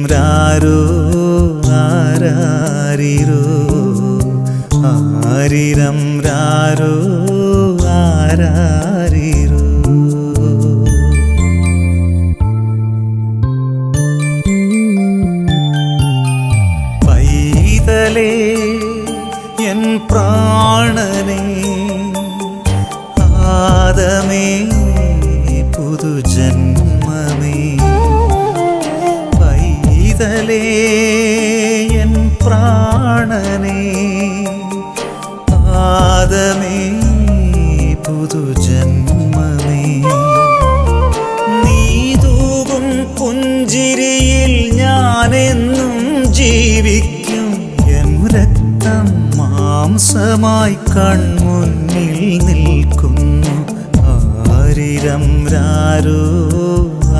ആരിരം രാരോ ആരാരിരോ ആരിരം രാരോ ആരാരിരു. പൈതലേ എൻ പ്രാണനേ ആദമേ പൈതലേ എൻ പ്രാണനേ ആദമേ പുതുജന്മമേ നീ തൂകും പുഞ്ചിരിയിൽ ഞാനെന്നും ജീവിക്കും. എൻ രക്തം മാംസമായി കൺമുന്നിൽ നിൽക്കുന്നു. ആരിരം രാരോ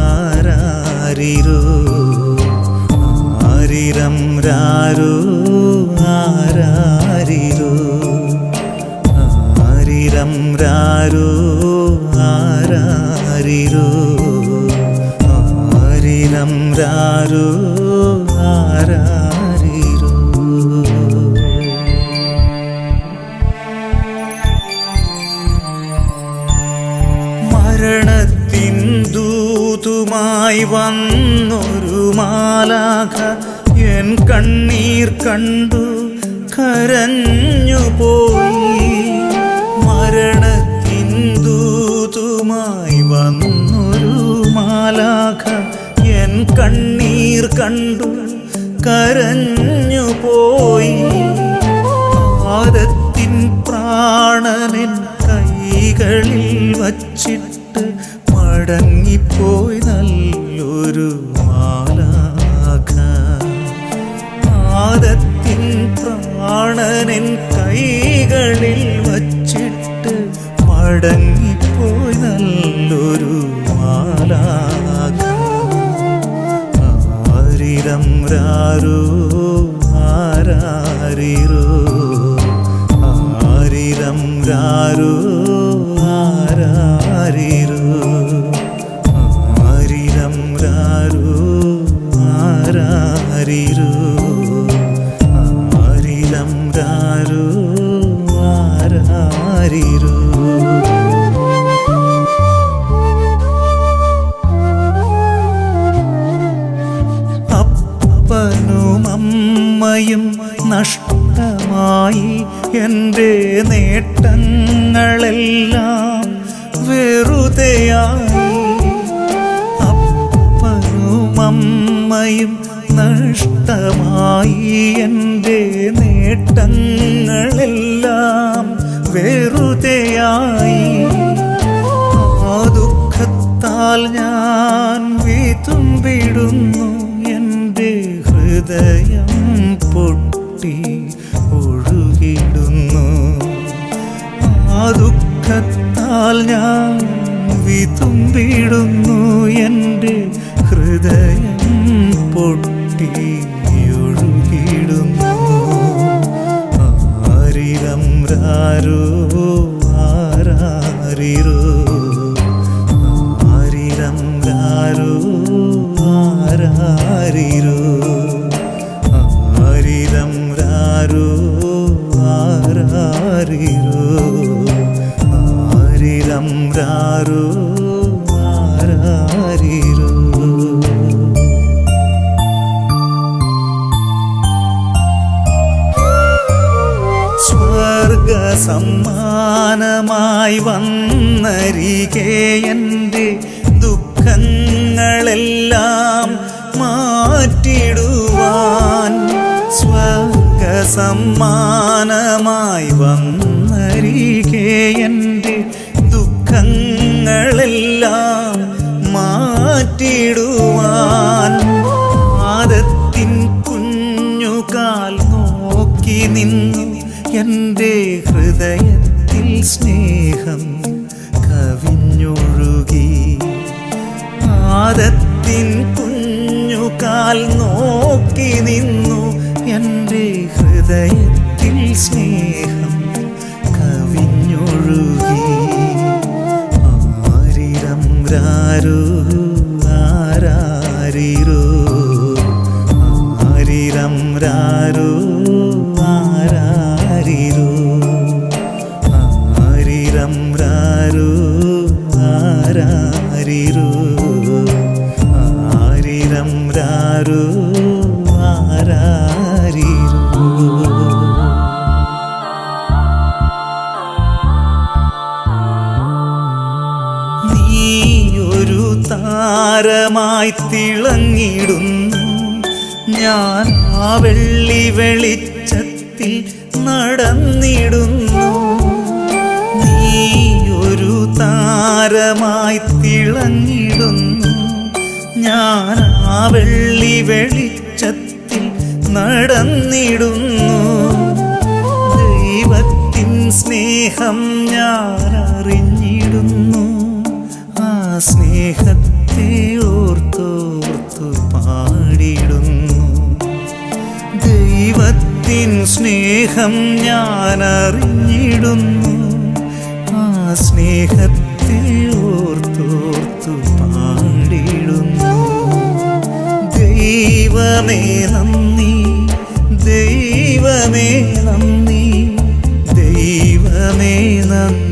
ആരാരിരോ. ആരിരം രാരോ? ആരാരിരോ? ആരിരം രാരോ? ആരാരിരോ? ആരിരം രാരോ? മരണത്തിൻ ദൂതുമായി വന്നൊരു മാലാഖ കണ്ണീർ കണ്ടു കരഞ്ഞു പോയി വന്നൊരു മാലാഖ എൻ കണ്ണീർ കണ്ടു കരഞ്ഞു പോയി ആദത്തിൻ പ്രാണനൻ കൈകളിൽ വച്ചിട്ട് മടങ്ങിപ്പോയി നല്ലൊരു ആരിരം രാരോ ആരാരിരോ? ആരിരം രാരോ ആരാരിരോ? ആരിരം രാരോ ആരാരിരോ? ആരിരം രാരോ ആരാരിരോ? എന്റെ നേട്ടങ്ങളെല്ലാം വെറുതെയായി. അപ്പനും അമ്മയും നഷ്ടമായി. എന്റെ നേട്ടങ്ങളെല്ലാം വെറുതെയായി. ആ ദുഃഖത്താൽ ഞാൻ വിതുമ്പിടുന്നു എന്റെ ഹൃദയം. ദുഃഖത്താൽ ഞാൻ വിതുമ്പിടുന്നു. എന്റെ ഹൃദയം പൊട്ടി ഒഴുകിടുന്നു ആരിലം രാരോ ആരിരം ಮಾರಾರಿರು സ്വർഗ സമ്മാനമായി വന്നരികെ എന്റെ ദുഃഖങ്ങളെല്ലാം മാറ്റിടുവാൻ സ്വർഗ സമ്മാനമായി വന്നരികെ എന്റെ ദുഃഖങ്ങളെല്ലാം മാറ്റിടുവാൻ ആദത്തിൻ കുഞ്ഞുകാൽ നോക്കി നിന്നു. എന്റെ ഹൃദയത്തിൽ സ്നേഹം കവിഞ്ഞൊഴുകി. ആദത്തിൻ കുഞ്ഞുകാൽ നോക്കി നിന്നു. എന്റെ ഹൃദയത്തിൽ സ്നേഹം ಯಾರು ಆರಾರಿರೋ ಆರಿರಂ ರಾರೋ താരമായി തിളങ്ങിടുന്നു ഞാൻ ആ വെള്ളി വെളിച്ചത്തിൽ നടന്നിടുന്നു. നീ ഒരു താരമായി തിളങ്ങിടുന്നു ഞാൻ ആ വെള്ളി വെളിച്ചത്തിൽ നടന്നിടുന്നു. ദൈവത്തിൻ സ്നേഹം ഞാൻ അറിഞ്ഞിടുന്നു. ആ ഓർത്തോർത്തു പാടിയിടുന്നു. ദൈവത്തിൻ സ്നേഹം ഞാൻ അറിഞ്ഞിടുന്നു ആ സ്നേഹത്തെ ഓർത്തോർത്തു പാടിടുന്നു ദൈവമേ നന്ദി ദൈവമേ നന്ദി ദൈവമേ നന്ദി.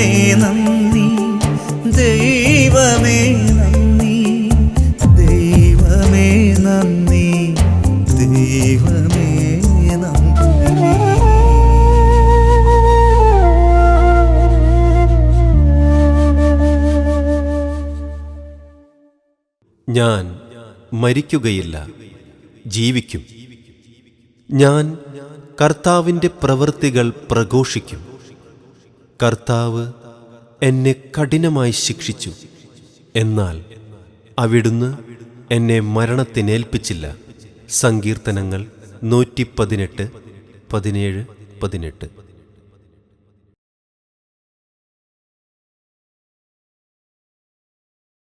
ദൈവമേ നന്ദി. ദൈവമേ നന്ദി. ദൈവമേ നന്ദി. ദൈവമേ ഞാൻ മരിക്കുകയില്ല ജീവിക്കും. ഞാൻ കർത്താവിന്റെ പ്രവൃത്തികൾ പ്രഘോഷിക്കും. കർത്താവ് എന്നെ കഠിനമായി ശിക്ഷിച്ചു. എന്നാൽ അവിടുന്ന് എന്നെ മരണത്തിനേൽപ്പിച്ചില്ല. സങ്കീർത്തനങ്ങൾ നൂറ്റി പതിനെട്ട് പതിനേഴ് പതിനെട്ട്.